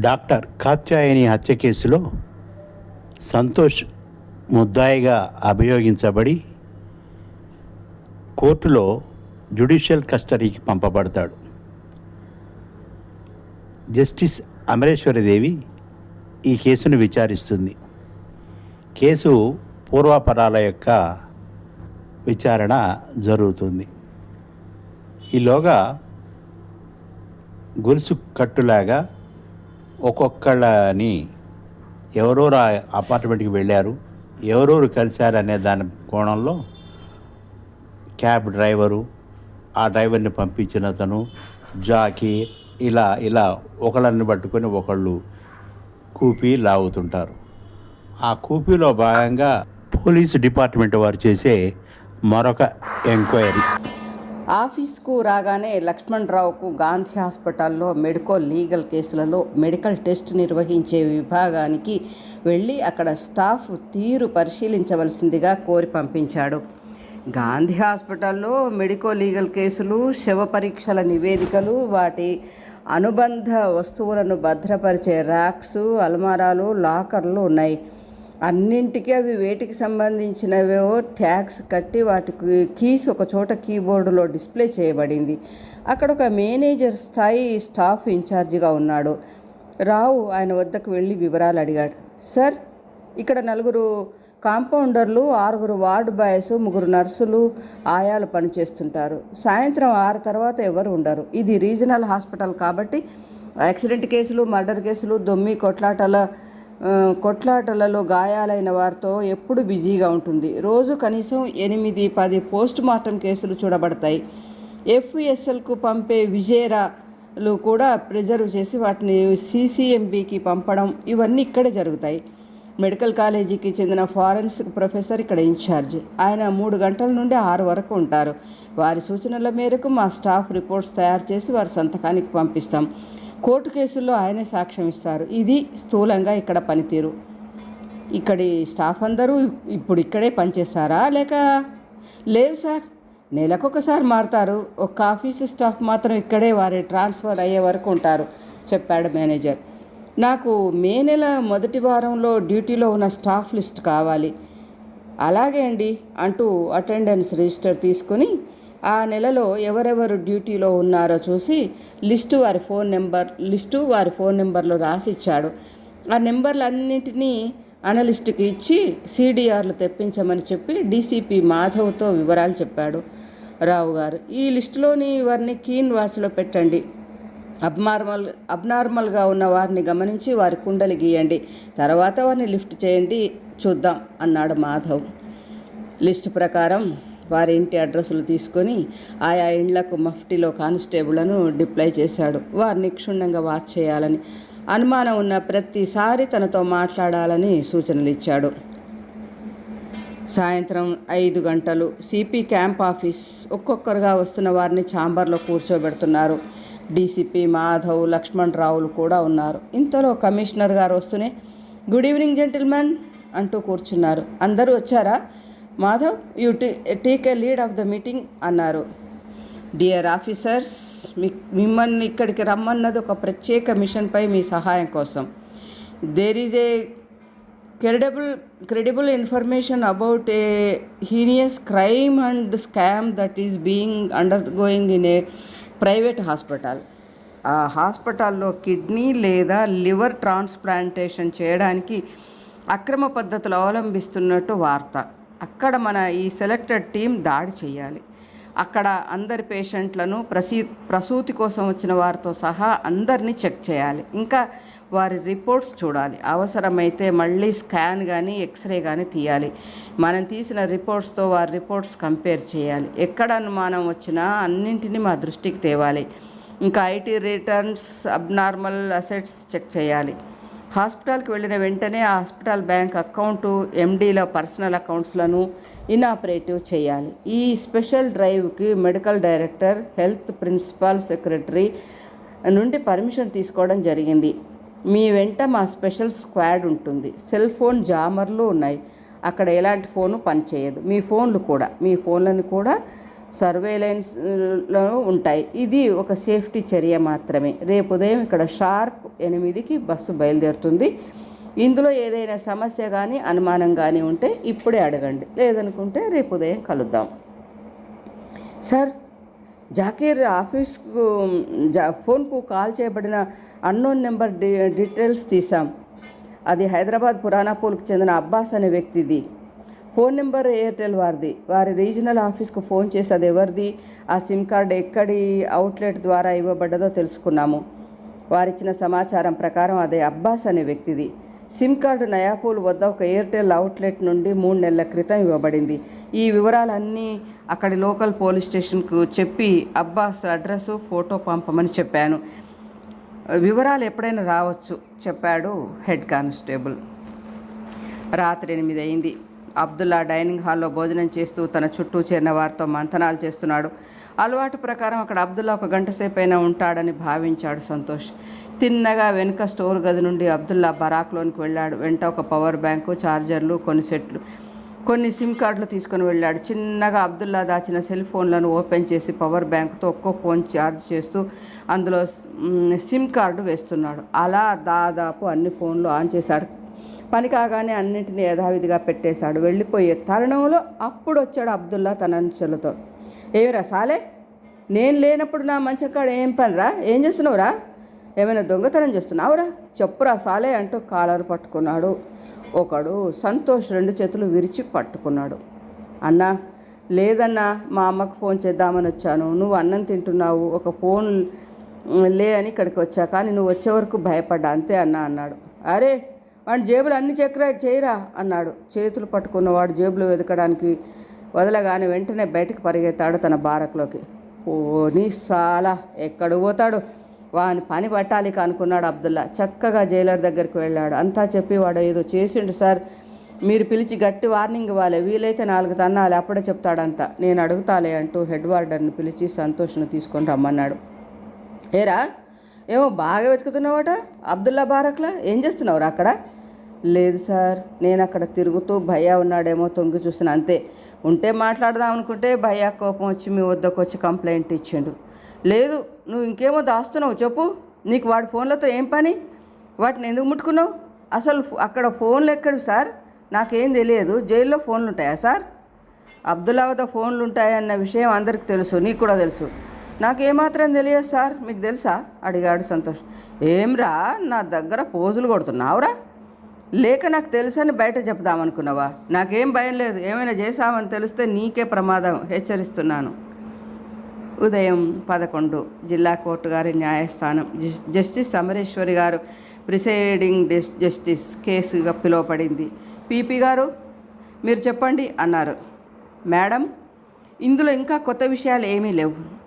Doctor Katyayani హత్య కేసులో సంతోష్ ముద్దాయిగా అభియోగించబడి కోర్టులో జ్యుడిషియల్ కస్టడీకి పంపబడతాడు. జస్టిస్ అమరేశ్వరిదేవి ఈ కేసును విచారిస్తుంది. కేసు పూర్వాపరాల యొక్క విచారణ జరుగుతుంది. ఈలోగా గొలుసు కట్టులాగా ఒక్కొక్కళ్ళని ఎవరెవరు ఆ అపార్ట్మెంట్కి వెళ్ళారు ఎవరెవరు కలిశారు అనే దాని కోణంలో క్యాబ్ డ్రైవరు ఆ డ్రైవర్ని పంపించిన అతను జాకీ ఇలా ఇలా ఒకళ్ళని పట్టుకొని ఒకళ్ళు కూపీ లాగుతుంటారు. ఆ కూపీలో భాగంగా పోలీస్ డిపార్ట్మెంట్ వారు చేసే మరొక ఎంక్వైరీ. ఆఫీస్కు రాగానే లక్ష్మణ్ రావుకు గాంధీ హాస్పిటల్లో మెడికో లీగల్ కేసులలో మెడికల్ టెస్ట్ నిర్వహించే విభాగానికి వెళ్ళి అక్కడ స్టాఫ్ తీరు పరిశీలించవలసిందిగా కోరి పంపించాడు. గాంధీ హాస్పిటల్లో మెడికో లీగల్ కేసులు శవ పరీక్షల నివేదికలు వాటి అనుబంధ వస్తువులను భద్రపరిచే ర్యాక్స్ అల్మారాలు లాకర్లు ఉన్నాయి. అన్నింటికీ అవి వేటికి సంబంధించినవేవో ట్యాక్స్ కట్టి వాటికి కీస్ ఒక చోట కీబోర్డులో డిస్ప్లే చేయబడింది. అక్కడ ఒక మేనేజర్ స్థాయి స్టాఫ్ ఇన్ఛార్జిగా ఉన్నాడు. రావు ఆయన వద్దకు వెళ్ళి వివరాలు అడిగాడు. సార్ ఇక్కడ నలుగురు కాంపౌండర్లు ఆరుగురు వార్డు బాయ్స్ ముగ్గురు నర్సులు ఆయాలు పనిచేస్తుంటారు. సాయంత్రం ఆరు తర్వాత ఎవరు ఉండరు. ఇది రీజనల్ హాస్పిటల్ కాబట్టి యాక్సిడెంట్ కేసులు మర్డర్ కేసులు దొమ్మి కొట్లాటల కొట్లాటలలో గాయాలైన వారితో ఎప్పుడు బిజీగా ఉంటుంది. రోజు కనీసం ఎనిమిది పది పోస్ట్ మార్టం కేసులు చూడబడతాయి. ఎఫ్ఎస్ఎల్కు పంపే విజేరాలు కూడా ప్రిజర్వ్ చేసి వాటిని సిసిఎంబికి పంపడం ఇవన్నీ ఇక్కడే జరుగుతాయి. మెడికల్ కాలేజీకి చెందిన ఫారెన్సిక్ ప్రొఫెసర్ ఇక్కడ ఇన్ఛార్జ్ ఆయన మూడు గంటల నుండి ఆరు వరకు ఉంటారు. వారి సూచనల మేరకు మా స్టాఫ్ రిపోర్ట్స్ తయారు చేసి వారి సంతకానికి పంపిస్తాం. కోర్టు కేసుల్లో ఆయనే సాక్ష్యం ఇస్తారు. ఇది స్థూలంగా ఇక్కడ పనితీరు. ఇక్కడి స్టాఫ్ అందరూ ఇప్పుడు ఇక్కడే పనిచేస్తారా? లేక లేదు సార్ నెలకొకసారి మారుతారు. ఒక ఆఫీసు స్టాఫ్ మాత్రం ఇక్కడే వారి ట్రాన్స్ఫర్ అయ్యే వరకు ఉంటారు చెప్పాడు మేనేజర్. నాకు మే నెల మొదటి వారంలో డ్యూటీలో ఉన్న స్టాఫ్ లిస్ట్ కావాలి. అలాగే అండి అంటూ అటెండెన్స్ రిజిస్టర్ తీసుకుని ఆ నెలలో ఎవరెవరు డ్యూటీలో ఉన్నారో చూసి లిస్టు వారి ఫోన్ నెంబర్ లిస్టు వారి ఫోన్ నెంబర్లు రాసి ఇచ్చాడు ఆ నెంబర్లన్నింటినీ అనలిస్ట్కి ఇచ్చి సీడీఆర్లు తెప్పించమని చెప్పి డీసీపీ మాధవ్తో వివరాలు చెప్పాడు రావు గారు. ఈ లిస్టులోని వారిని కీన్ వాచ్లో పెట్టండి. అబ్నార్మల్ అబ్నార్మల్గా ఉన్న వారిని గమనించి వారి కుండలు గీయండి. తర్వాత వారిని లిఫ్ట్ చేయండి. చూద్దాం అన్నాడు మాధవ్. లిస్ట్ ప్రకారం వారి ఇంటి అడ్రస్లు తీసుకొని ఆయా ఇండ్లకు మఫ్టీలో కానిస్టేబుళ్ళను డిప్లై చేశాడు. వారిని క్షుణ్ణంగా వాచ్ చేయాలని అనుమానం ఉన్న ప్రతిసారి తనతో మాట్లాడాలని సూచనలు ఇచ్చాడు. సాయంత్రం ఐదు గంటలు సిపి క్యాంప్ ఆఫీస్ ఒక్కొక్కరుగా వస్తున్న వారిని ఛాంబర్లో కూర్చోబెడుతున్నారు. డీసీపీ మాధవ్ లక్ష్మణ్ రావులు కూడా ఉన్నారు. ఇంతలో కమిషనర్ గారు వస్తూనే గుడ్ ఈవినింగ్ జెంటిల్మెన్ అంటూ కూర్చున్నారు. అందరూ వచ్చారా? Madhav you to take a lead of the meeting అన్నారు. డియర్ ఆఫీసర్స్ మీ మిమ్మల్ని ఇక్కడికి రమ్మన్నది ఒక ప్రత్యేక మిషన్పై మీ సహాయం కోసం. There is a credible credible information about a heinous crime and scam that is being undergoing in a private hospital ఆ హాస్పిటల్లో కిడ్నీ లేదా లివర్ ట్రాన్స్ప్లాంటేషన్ చేయడానికి అక్రమ పద్ధతులు అవలంబిస్తున్నట్టు వార్త. అక్కడ మన ఈ సెలెక్టెడ్ టీం దాడి చేయాలి. అక్కడ అందరి పేషెంట్లను ప్రసీ ప్రసూతి కోసం వచ్చిన వారితో సహా అందరినీ చెక్ చేయాలి. ఇంకా వారి రిపోర్ట్స్ చూడాలి. అవసరమైతే మళ్ళీ స్కాన్ కానీ ఎక్స్రే కానీ తీయాలి. మనం తీసిన రిపోర్ట్స్తో వారి రిపోర్ట్స్ కంపేర్ చేయాలి. ఎక్కడ అనుమానం వచ్చినా అన్నింటినీ మా దృష్టికి తేవాలి. ఇంకా IT returns abnormal assets check చేయాలి. హాస్పిటల్కి వెళ్ళిన వెంటనే ఆ హాస్పిటల్ బ్యాంక్ అకౌంటు ఎండీల పర్సనల్ అకౌంట్స్లను ఇనాపరేటివ్ చేయాలి. ఈ special డ్రైవ్కి medical director health principal secretary నుండి పర్మిషన్ తీసుకోవడం జరిగింది. మీ వెంట మా స్పెషల్ స్క్వాడ్ ఉంటుంది. సెల్ ఫోన్ జామర్లు ఉన్నాయి. అక్కడ ఎలాంటి ఫోను పనిచేయదు. మీ ఫోన్లు కూడా మీ ఫోన్లను కూడా సర్వేలెన్స్లో ఉంటాయి. ఇది ఒక సేఫ్టీ చర్య మాత్రమే. రేపు ఉదయం ఇక్కడ షార్ప్ ఎనిమిదికి బస్సు బయలుదేరుతుంది. ఇందులో ఏదైనా సమస్య కానీ అనుమానం కానీ ఉంటే ఇప్పుడే అడగండి. లేదనుకుంటే రేపు ఉదయం కలుద్దాం. సార్ జాకీర్ ఆఫీస్కు జా ఫోన్కు కాల్ చేయబడిన అన్నోన్ నెంబర్ డీ డీటెయిల్స్ తీసాం అది హైదరాబాద్ పురాణాపూల్కి చెందిన అబ్బాస్ అనే వ్యక్తిది. ఫోన్ నెంబర్ ఎయిర్టెల్ వారిది. వారి రీజనల్ ఆఫీస్కు ఫోన్ చేసి అది ఎవరిది ఆ సిమ్ కార్డ్ ఎక్కడి అవుట్లెట్ ద్వారా ఇవ్వబడ్డదో తెలుసుకున్నాము. వారిచ్చిన సమాచారం ప్రకారం అదే అబ్బాస్ అనే వ్యక్తిది. సిమ్ కార్డు నయాపూల్ వద్ద ఒక ఎయిర్టెల్ అవుట్లెట్ నుండి మూడు నెలల క్రితం ఇవ్వబడింది. ఈ వివరాలన్నీ అక్కడి లోకల్ పోలీస్ స్టేషన్కు చెప్పి అబ్బాస్ అడ్రస్ ఫోటో పంపమని చెప్పాను. వివరాలు ఎప్పుడైనా రావచ్చు చెప్పాడు హెడ్ కానిస్టేబుల్. రాత్రి ఎనిమిది అయింది. అబ్దుల్లా డైనింగ్ హాల్లో భోజనం చేస్తూ తన చుట్టూ చేరిన వారితో మంతనాలు చేస్తున్నాడు. అలవాటు ప్రకారం అక్కడ అబ్దుల్లా ఒక గంట సేపైనా ఉంటాడని భావించాడు సంతోష్. తిన్నగా వెనుక స్టోర్ గది నుండి అబ్దుల్లా బరాక్లోనికి వెళ్ళాడు. వెంట ఒక పవర్ బ్యాంకు ఛార్జర్లు కొన్ని సెట్లు కొన్ని సిమ్ కార్డులు తీసుకొని వెళ్ళాడు. చిన్నగా అబ్దుల్లా దాచిన సెల్ ఫోన్లను ఓపెన్ చేసి పవర్ బ్యాంకుతో ఒక్కో ఫోన్ ఛార్జ్ చేస్తూ అందులో సిమ్ కార్డు వేస్తున్నాడు. అలా దాదాపు అన్ని ఫోన్లు ఆన్ చేశాడు. పని కాగానే అన్నింటినీ యథావిధిగా పెట్టేశాడు. వెళ్ళిపోయే తరుణంలో అప్పుడు వచ్చాడు అబ్దుల్లా తన అనుచరులతో ఏమిరా సాలే? నేను లేనప్పుడు నా మంచం కాడ ఏం పనిరా? ఏం చేస్తున్నావురా? ఏమైనా దొంగతనం చేస్తున్నావురా? చెప్పురా సాలే అంటూ కాలర్ పట్టుకున్నాడు. ఒకడు సంతోష్ రెండు చేతులు విరిచి పట్టుకున్నాడు. అన్నా లేదన్నా మా అమ్మకు ఫోన్ చేద్దామని వచ్చాను. నువ్వు అన్నం తింటున్నావు. ఒక ఫోన్ లే అని ఇక్కడికి వచ్చా. కానీ నువ్వు వచ్చే వరకు భయపడ్డా. అంతే అన్నా అన్నాడు. అరే వాడి జేబులు అన్ని చక్ర చేయరా? అన్నాడు. చేతులు పట్టుకున్నవాడు జేబులు వెతకడానికి వదలగానే వెంటనే బయటకు పరిగెత్తాడు తన బారక్లోకి. ఓ నీ సాలా ఎక్కడు పోతాడు? వాని పని పట్టాలి అనుకున్నాడు అబ్దుల్లా. చక్కగా జైలర్ దగ్గరికి వెళ్ళాడు. అంతా చెప్పి వాడు ఏదో చేసిండు సార్. మీరు పిలిచి గట్టి వార్నింగ్ ఇవ్వాలి. వీలైతే నాలుగు తన్నాలి అప్పుడే చెప్తాడంతా. నేను అడుగుతాలే అంటూ హెడ్ వార్డర్ని పిలిచి సంతోష్ను తీసుకొని రమ్మన్నాడు. ఏరా ఏమో బాగా వెతుకుతున్నావట అబ్దుల్లా బారక్లా? ఏం చేస్తున్నావురా అక్కడ? లేదు సార్ నేను అక్కడ తిరుగుతూ భయ్యా ఉన్నాడేమో తొంగి చూసిన అంతే. ఉంటే మాట్లాడదాం అనుకుంటే భయ్యా కోపం వచ్చి మీ వద్దకు వచ్చి కంప్లైంట్ ఇచ్చిండు. లేదు నువ్వు ఇంకేమో దాస్తున్నావు చెప్పు. నీకు వాడి ఫోన్లతో ఏం పని? వాటిని ఎందుకు ముట్టుకున్నావు? అసలు అక్కడ ఫోన్లు ఎక్కడు సార్? నాకేం తెలియదు. జైల్లో ఫోన్లు ఉంటాయా సార్? అబ్దుల్లా ఫోన్లు ఉంటాయన్న విషయం అందరికి తెలుసు నీకు కూడా తెలుసు. నాకు ఏమాత్రం తెలియదు సార్ మీకు తెలుసా? అడిగాడు సంతోష్. రా నా దగ్గర పోజులు కొడుతున్నావురా? లేక నాకు తెలుసని బయట చెప్దామనుకున్నావా నాకేం భయం లేదు. ఏమైనా చేశామని తెలిస్తే నీకే ప్రమాదం హెచ్చరిస్తున్నాను. ఉదయం పదకొండు. జిల్లా కోర్టు గారి న్యాయస్థానం. జస్- జస్టిస్ సమరేశ్వరి గారు ప్రిసైడింగ్ జస్టిస్ కేసుగా పిలువబడింది. పీపీ గారు మీరు చెప్పండి అన్నారు. మేడం ఇందులో ఇంకా కొత్త విషయాలు ఏమీ లేవు.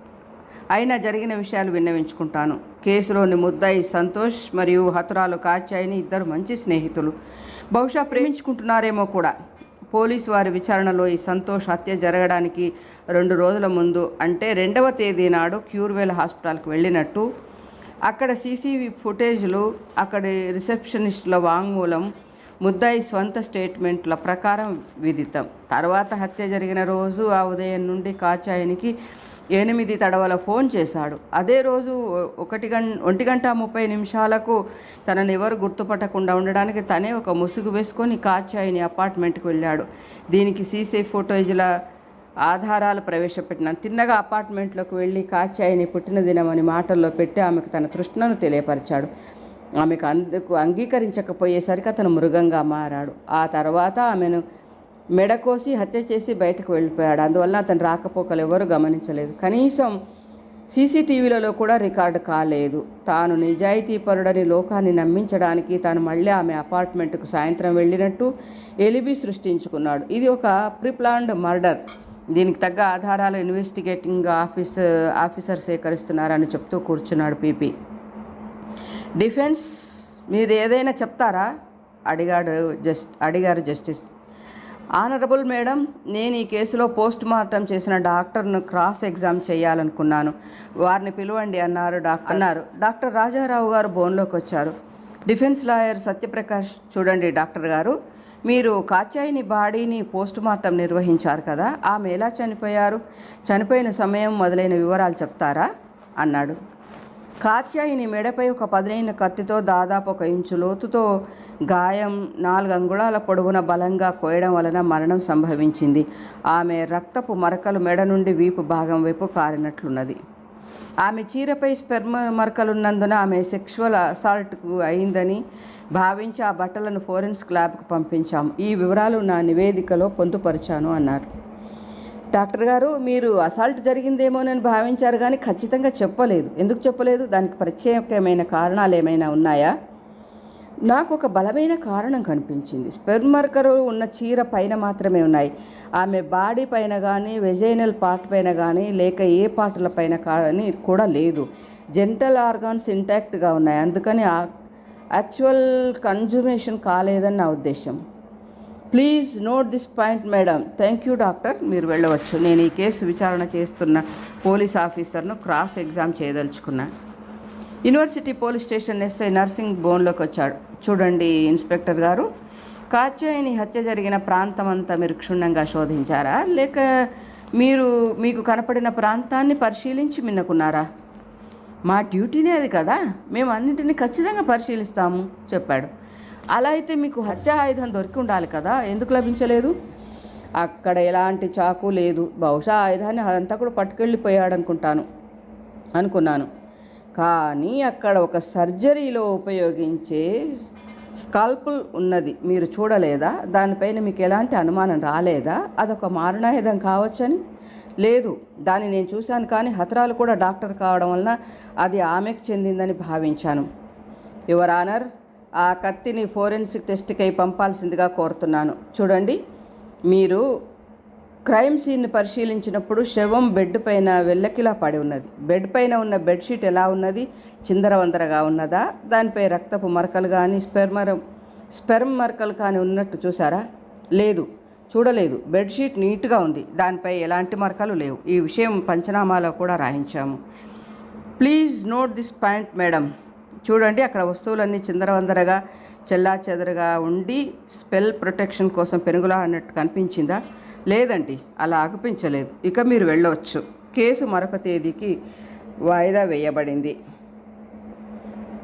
అయినా జరిగిన విషయాలు విన్నవించుకుంటాను. కేసులోని ముద్దాయి సంతోష్ మరియు హతురాలు కాచాయిని ఇద్దరు మంచి స్నేహితులు. బహుశా ప్రేమించుకుంటున్నారేమో కూడా. పోలీసు వారి విచారణలో ఈ సంతోష్ హత్య జరగడానికి రెండు రోజుల ముందు అంటే రెండవ తేదీ నాడు క్యూర్వెల్ హాస్పిటల్కి వెళ్ళినట్టు అక్కడ సీసీవీ ఫుటేజ్లు అక్కడి రిసెప్షనిస్టుల వాంగ్మూలం ముద్దాయి స్వంత స్టేట్మెంట్ల ప్రకారం విదితం. తర్వాత హత్య జరిగిన రోజు ఆ ఉదయం నుండి కాచాయనికి ఎనిమిది తడవల ఫోన్ చేశాడు. అదే రోజు ఒకటి గం ఒంటి గంట ముప్పై నిమిషాలకు తనని ఎవరు గుర్తుపట్టకుండా ఉండడానికి తనే ఒక ముసుగు వేసుకొని కాచాయిని అపార్ట్మెంట్కి వెళ్ళాడు. దీనికి సీసీ ఫోటోజ్ల ఆధారాలు ప్రవేశపెట్టిన తిన్నగా అపార్ట్మెంట్లోకి వెళ్ళి కాచాయిని పుట్టిన దినమని మాటల్లో పెట్టి ఆమెకు తన తృష్ణను తెలియపరిచాడు. ఆమెకు అందుకు అంగీకరించకపోయేసరికి అతను మృగంగా మారాడు. ఆ తర్వాత ఆమెను మెడకోసి హత్య చేసి బయటకు వెళ్ళిపోయాడు. అందువల్ల అతను రాకపోకలు ఎవరు గమనించలేదు. కనీసం సీసీటీవీలలో కూడా రికార్డు కాలేదు. తాను నిజాయితీపరుడని లోకాన్ని నమ్మించడానికి తాను మళ్ళీ ఆమె అపార్ట్మెంట్కు సాయంత్రం వెళ్ళినట్టు ఎలిబి సృష్టించుకున్నాడు. ఇది ఒక ప్రిప్లాన్డ్ మర్డర్. దీనికి తగ్గ ఆధారాలు ఇన్వెస్టిగేటింగ్ ఆఫీస్ ఆఫీసర్ సేకరిస్తున్నారని చెప్తూ కూర్చున్నాడు పీపీ. డిఫెన్స్ మీరు ఏదైనా చెప్తారా? అడిగాడు జస్ట్ అడిగారు జస్టిస్. ఆనరబుల్ మేడం నేను ఈ కేసులో పోస్ట్ మార్టం చేసిన డాక్టర్ను క్రాస్ ఎగ్జామ్ చేయాలనుకున్నాను. వారిని పిలవండి అన్నారు డాక్టర్. అన్నారు. డాక్టర్ రాజారావు గారు బోన్లోకి వచ్చారు. డిఫెన్స్ లాయర్ సత్యప్రకాష్ చూడండి డాక్టర్ గారు మీరు కాచాయిని బాడీని పోస్ట్ మార్టం నిర్వహించారు కదా ఆమె ఎలా చనిపోయారు? చనిపోయిన సమయం మొదలైన వివరాలు చెప్తారా? అన్నాడు. కాత్యాయిని మెడపై ఒక పదునైన కత్తితో దాదాపు ఒక ఇంచు లోతుతో గాయం నాలుగు అంగుళాల పొడవున బలంగా కోయడం వలన మరణం సంభవించింది. ఆమె రక్తపు మరకలు మెడ నుండి వీపు భాగం వైపు కారినట్లున్నది. ఆమె చీరపై స్పెర్మ మరకలున్నందున ఆమె సెక్షువల్ అసాల్ట్కు అయిందని భావించి ఆ బట్టలను ఫోరెన్స్ ల్యాబ్కు పంపించాం. ఈ వివరాలు నా నివేదికలో పొందుపరిచాను అన్నారు. డాక్టర్ గారు మీరు అసాల్ట్ జరిగిందేమోనని భావించారు కానీ ఖచ్చితంగా చెప్పలేదు. ఎందుకు చెప్పలేదు? దానికి ప్రత్యేకమైన కారణాలు ఏమైనా ఉన్నాయా? నాకు ఒక బలమైన కారణం కనిపించింది. స్పెర్మర్కరు ఉన్న చీర పైన మాత్రమే ఉన్నాయి. ఆమె బాడీ పైన కానీ వెజైనల్ పార్ట్ పైన కానీ లేక ఏ పార్టుల పైన కానీ కూడా లేదు. జెంటల్ ఆర్గాన్స్ ఇంటాక్ట్గా ఉన్నాయి. అందుకని యాక్చువల్ కన్జ్యూమేషన్ కాలేదని నా ఉద్దేశం. Please note this point madam. Thank you doctor. మీరు వెళ్ళవచ్చు. నేను ఈ కేసు విచారణ చేస్తున్న పోలీస్ ఆఫీసర్ను cross exam చేయదలుచుకున్నా. University police station SI Narsing బోన్లోకి వచ్చాడు. చూడండి ఇన్స్పెక్టర్ గారు. కాత్యాయని హత్య జరిగిన ప్రాంతం అంతా మీరు క్షుణ్ణంగా శోధించారా? లేక మీరు మీకు కనపడిన ప్రాంతాన్ని పరిశీలించి మిన్నకున్నారా? మా డ్యూటీనే అది కదా మేము అన్నింటినీ ఖచ్చితంగా పరిశీలిస్తాము చెప్పాడు. అలా అయితే మీకు హత్య ఆయుధం దొరికి ఉండాలి కదా ఎందుకు లభించలేదు? అక్కడ ఎలాంటి చాకు లేదు బహుశా ఆయుధాన్ని అదంతా కూడా పట్టుకెళ్ళిపోయాడు అనుకుంటాను అనుకున్నాను. కానీ అక్కడ ఒక సర్జరీలో ఉపయోగించే స్కాల్పుల్ ఉన్నది మీరు చూడలేదా? దానిపైన మీకు ఎలాంటి అనుమానం రాలేదా? అదొక మారణాయుధం కావచ్చని? లేదు దాన్ని నేను చూశాను కానీ హతరాలు కూడా డాక్టర్ కావడం వలన అది ఆమెకు చెందిందని భావించాను. యువర్ ఆనర్ ఆ కత్తిని ఫోరెన్సిక్ టెస్ట్కై పంపాల్సిందిగా కోరుతున్నాను. చూడండి మీరు క్రైమ్ సీన్ని పరిశీలించినప్పుడు శవం బెడ్ పైన వెళ్ళకిలా పడి ఉన్నది. బెడ్ పైన ఉన్న బెడ్షీట్ ఎలా ఉన్నది? చిందరవందరగా ఉన్నదా? దానిపై రక్తపు మరకలు కానీ స్పెర్మర్ స్పెర్మ్ మరకలు కానీ ఉన్నట్టు చూసారా లేదు. చూడలేదు. బెడ్షీట్ నీట్గా ఉంది. దానిపై ఎలాంటి మరకలు లేవు. ఈ విషయం పంచనామాలో కూడా రాయించాము. Please note this point madam. చూడండి అక్కడ వస్తువులన్నీ చిందరవందరగా చెల్లా చెదరగా ఉండి స్పెల్ ప్రొటెక్షన్ కోసం పెనుగులా అన్నట్టు కనిపించిందా? లేదండి. అలా అనిపించలేదు ఇక మీరు వెళ్ళవచ్చు కేసు మరొక తేదీకి వాయిదా వేయబడింది.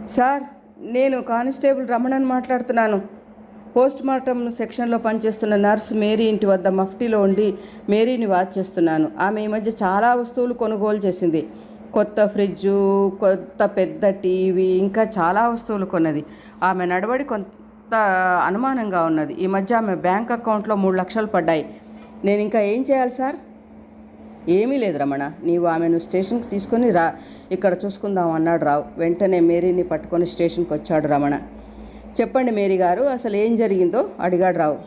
సార్ నేను కానిస్టేబుల్ రమణన్ మాట్లాడుతున్నాను. పోస్ట్ మార్టం సెక్షన్లో పనిచేస్తున్న నర్స్ మేరీ ఇంటి వద్ద మఫ్టీలో ఉండి మేరీని వాచ్ చేస్తున్నాను. ఆమె ఈ మధ్య చాలా వస్తువులు కొనుగోలు చేసింది. కొత్త ఫ్రిడ్జు కొత్త పెద్ద టీవీ ఇంకా చాలా వస్తువులు కొన్నది. ఆమె నడవడి కొంత అనుమానంగా ఉన్నది. ఈ మధ్య ఆమె బ్యాంక్ అకౌంట్లో మూడు లక్షలు పడ్డాయి. నేను ఇంకా ఏం చేయాలి సార్? ఏమీ లేదు రమణ. నీవు ఆమెను స్టేషన్కి తీసుకొని రా. ఇక్కడ చూసుకుందాం అన్నాడు రావు. వెంటనే మేరీని పట్టుకొని స్టేషన్కి వచ్చాడు రమణ. చెప్పండి మేరీ గారు అసలు ఏం జరిగిందో? అడిగాడు రావు.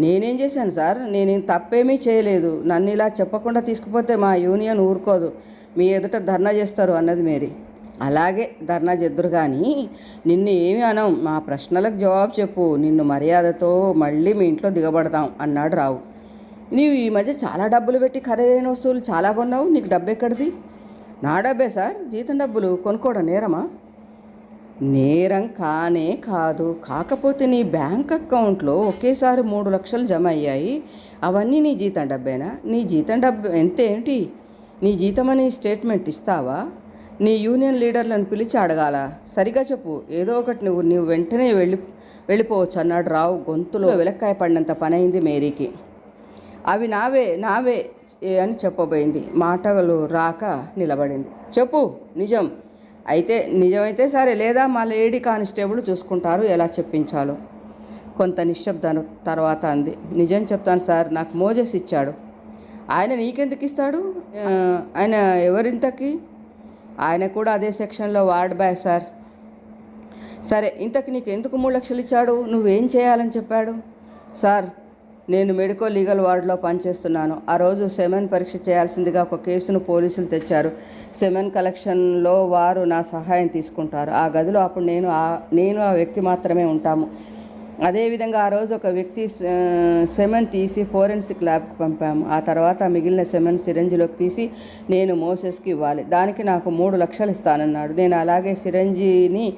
నేనేం చేశాను సార్? నేనేం తప్పేమీ చేయలేదు. నన్ను ఇలా చెప్పకుండా తీసుకుపోతే మా యూనియన్ ఊరుకోదు. మీ ఎదుట ధర్నా చేస్తారు అన్నది మేరీ. అలాగే ధర్నా చేద్దురు కానీ నిన్ను ఏమి అనం మా ప్రశ్నలకు జవాబు చెప్పు. నిన్ను మర్యాదతో మళ్ళీ మీ ఇంట్లో దిగబడతాం అన్నాడు రావు. నీవు ఈ మధ్య చాలా డబ్బులు పెట్టి ఖరీదైన వస్తువులు చాలా కొన్నావు. నీకు డబ్బు ఎక్కడిది నా డబ్బే సార్. జీతం డబ్బులు కొనుక్కోవడం నేరమా? నేరం కానే కాదు. కాకపోతే నీ బ్యాంక్ అకౌంట్లో ఒకేసారి మూడు లక్షలు జమ అయ్యాయి. అవన్నీ నీ జీతం డబ్బేనా? నీ జీతం డబ్బు ఎంత ఏంటి నీ జీతమని స్టేట్మెంట్ ఇస్తావా? నీ యూనియన్ లీడర్లను పిలిచి అడగాల? సరిగా చెప్పు. ఏదో ఒకటి నువ్వు నువ్వు వెంటనే వెళ్ళి వెళ్ళిపోవచ్చు అన్నాడు రావు గొంతులో. వెలక్కాయ పడినంత పనైంది మేరీకి. అవి నావే నావే అని చెప్పబోయింది. మాటలు రాక నిలబడింది. చెప్పు నిజం. అయితే నిజమైతే సరే లేదా మా లేడీ కానిస్టేబుల్ చూసుకుంటారు ఎలా చెప్పించాలో. కొంత నిశ్శబ్దం తర్వాత అంది. నిజం చెప్తాను సార్ నాకు మోజెస్ ఇచ్చాడు. ఆయన నీకెందుకు ఇస్తాడు? ఆయన ఎవరింతకి? ఆయన కూడా అదే సెక్షన్లో వార్డ్ బాయ్ సార్. సరే ఇంతకు నీకు ఎందుకు మూడు లక్షలు ఇచ్చాడు? నువ్వేం చేయాలని చెప్పాడు? సార్ నేను మెడికో లీగల్ వార్డులో పనిచేస్తున్నాను. ఆ రోజు సెమెన్ పరీక్ష చేయాల్సిందిగా ఒక కేసును పోలీసులు తెచ్చారు. సెమెన్ కలెక్షన్లో వారు నా సహాయం తీసుకుంటారు. ఆ గదిలో అప్పుడు నేను ఆ నేను ఆ వ్యక్తి మాత్రమే ఉంటాము. అదేవిధంగా ఆ రోజు ఒక వ్యక్తి సెమెన్ తీసి ఫోరెన్సిక్ ల్యాబ్కి పంపాము. ఆ తర్వాత మిగిలిన సెమెన్ సిరంజిలోకి తీసి నేను మోసెస్కి ఇవ్వాలి. దానికి నాకు మూడు లక్షలు ఇస్తానన్నాడు. నేను అలాగే సిరంజిని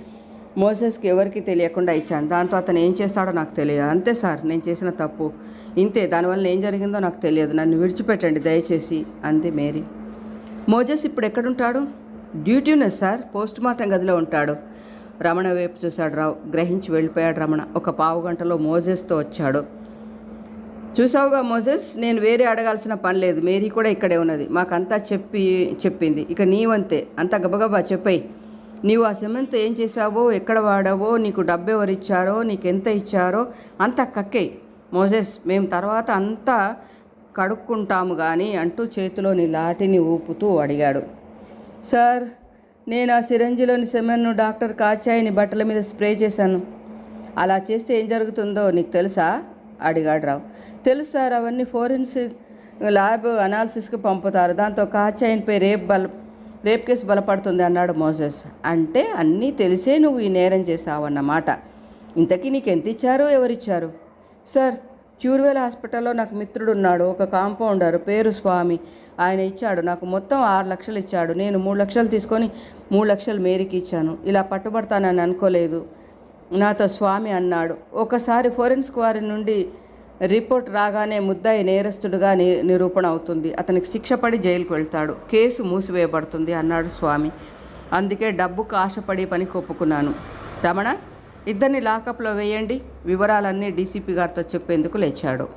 మోసెస్కి ఎవరికి తెలియకుండా ఇచ్చాను. దాంతో అతను ఏం చేస్తాడో నాకు తెలియదు. అంతే సార్ నేను చేసిన తప్పు. ఇంతే దానివల్ల ఏం జరిగిందో నాకు తెలియదు. నన్ను విడిచిపెట్టండి దయచేసి అంది మేరీ. మోజెస్ ఇప్పుడు ఎక్కడుంటాడు? డ్యూటీనే సార్ పోస్ట్ మార్టం గదిలో ఉంటాడు. రమణ వైపు చూశాడు రావు. గ్రహించి వెళ్ళిపోయాడు రమణ. ఒక పావు గంటలో మోజెస్తో వచ్చాడు. చూసావుగా మోజెస్? నేను వేరే అడగాల్సిన పని లేదు. మేరీ కూడా ఇక్కడే ఉన్నది. మాకంతా చెప్పి చెప్పింది. ఇక నీవంతే. అంత గబగబా చెప్పాయి. నీవు ఆ సిమెంట్ ఏం చేసావో ఎక్కడ వాడావో నీకు డబ్బు ఎవరు ఇచ్చారో నీకు ఎంత ఇచ్చారో అంతా కక్కేయి మోజెస్ మేము తర్వాత అంతా కడుక్కుంటాము కానీ అంటూ చేతిలోని లాటిని ఊపుతూ అడిగాడు. సార్ నేను ఆ సిరంజిలోని సెమెన్ను డాక్టర్ కాచాయిని బట్టల మీద స్ప్రే చేశాను. అలా చేస్తే ఏం జరుగుతుందో నీకు తెలుసా? అడిగాడు రావు. తెలుసు సార్ అవన్నీ ఫోరెన్సిక్ ల్యాబ్ అనాలిసిస్కి పంపుతారు. దాంతో కాచాయిన్పై రేప్ బల రేప్ కేసు బలపడుతుంది అన్నాడు మోసెస్ అంటే అన్నీ తెలిసే నువ్వు ఈ నేరం చేశావన్నమాట. ఇంతకీ నీకు ఎంత ఇచ్చారు ఎవరిచ్చారు? సార్ క్యూర్వెల్ హాస్పిటల్లో నాకు మిత్రుడు ఉన్నాడు ఒక కాంపౌండర్ పేరు స్వామి. ఆయన ఇచ్చాడు నాకు మొత్తం ఆరు లక్షలు ఇచ్చాడు. నేను మూడు లక్షలు తీసుకొని మూడు లక్షలు మేరీకి ఇచ్చాను. ఇలా పట్టుబడతానని అనుకోలేదు. నాతో స్వామి అన్నాడు. ఒకసారి ఫోరెన్సిక్ వారి నుండి రిపోర్ట్ రాగానే ముద్దాయి నేరస్తుడుగా ని నిరూపణ అవుతుంది. అతనికి శిక్ష పడి జైలుకు వెళ్తాడు. కేసు మూసివేయబడుతుంది అన్నాడు స్వామి. అందుకే డబ్బుకు ఆశపడి పని ఒప్పుకున్నాను రమణ ఇద్దరిని లాకప్లో వేయండి. వివరాలన్నీ డీసీపీ గారితో చెప్పేందుకు లేచాడు.